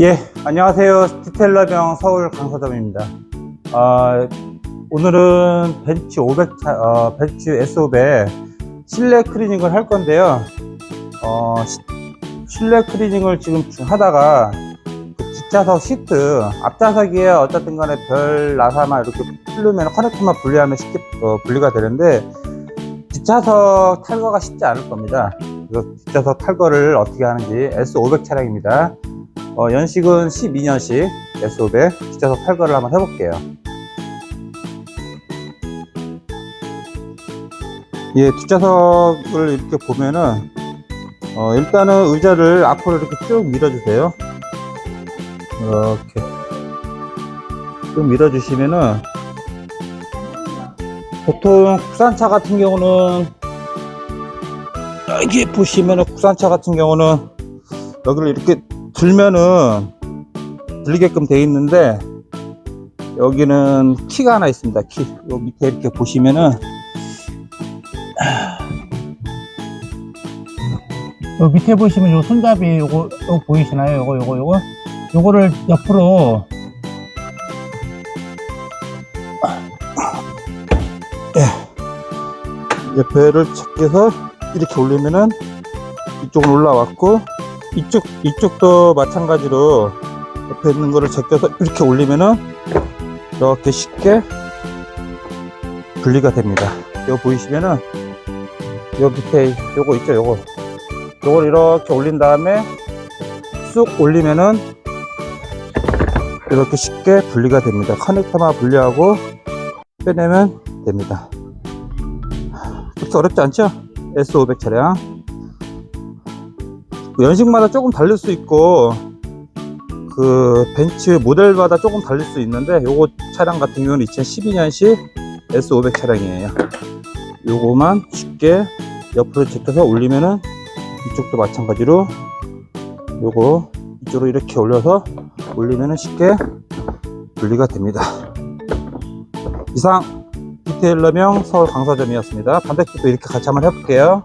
예, 안녕하세요. 디테일러병 서울 강서점입니다. 아, 오늘은 벤츠 500, 차, 어, 벤츠 S500 실내 클리닝을 할 건데요. 어, 시- 실내 클리닝을 지금 중- 하다가 그 뒷좌석 시트, 앞좌석이에 어쨌든 간에 별 나사만 이렇게 풀르면 커넥터만 분리하면 쉽게 어, 분리가 되는데 뒷좌석 탈거가 쉽지 않을 겁니다. 그래서 뒷좌석 탈거를 어떻게 하는지 S500 차량입니다. 어, 연식은 12년식 S500 뒷좌석 탈거를 한번 해볼게요. 예, 뒷좌석을 이렇게 보면은 어, 일단은 의자를 앞으로 이렇게 쭉 밀어주세요. 이렇게 쭉 밀어주시면은 보통 국산차 같은 경우는 여기 보시면은 국산차 같은 경우는 여기를 이렇게 들면은 들리게끔 돼 있는데 여기는 키가 하나 있습니다 키요 밑에 이렇게 보시면은 요 밑에 보시면 요 손잡이 요거, 요거 보이시나요? 요거, 요거, 요거. 요거를 옆으로 옆에를 착해서 이렇게 올리면은 이쪽은 올라왔고 이쪽 이쪽도 마찬가지로 옆에 있는 거를 제껴서 이렇게 올리면은 이렇게 쉽게 분리가 됩니다. 이거 보이시면은 요 밑에 요거 있죠 요거 요걸 이렇게 올린 다음에 쑥 올리면은 이렇게 쉽게 분리가 됩니다. 커넥터만 분리하고 빼내면 됩니다. 그렇게 어렵지 않죠? S500 차량. 그 연식마다 조금 다를 수 있고, 그 벤츠 모델마다 조금 다를 수 있는데, 요거 차량 같은 경우는 2012년식 S500 차량이에요. 요거만 쉽게 옆으로 제껴서 올리면은 이쪽도 마찬가지로 요거 이쪽으로 이렇게 올려서 올리면은 쉽게 분리가 됩니다. 이상 디테일러명 서울 강서점이었습니다. 반대쪽도 이렇게 같이 한번 해볼게요.